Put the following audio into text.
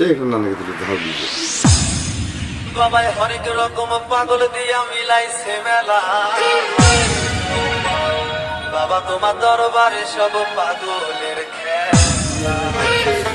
আসছে এখন নানাকে তুলে ধার দিবে বাবাই হরেক রকম পাগল দিয়া মিলাইছে মেলা। বাবা তোমার দরবারে সব পাগলের খেলা।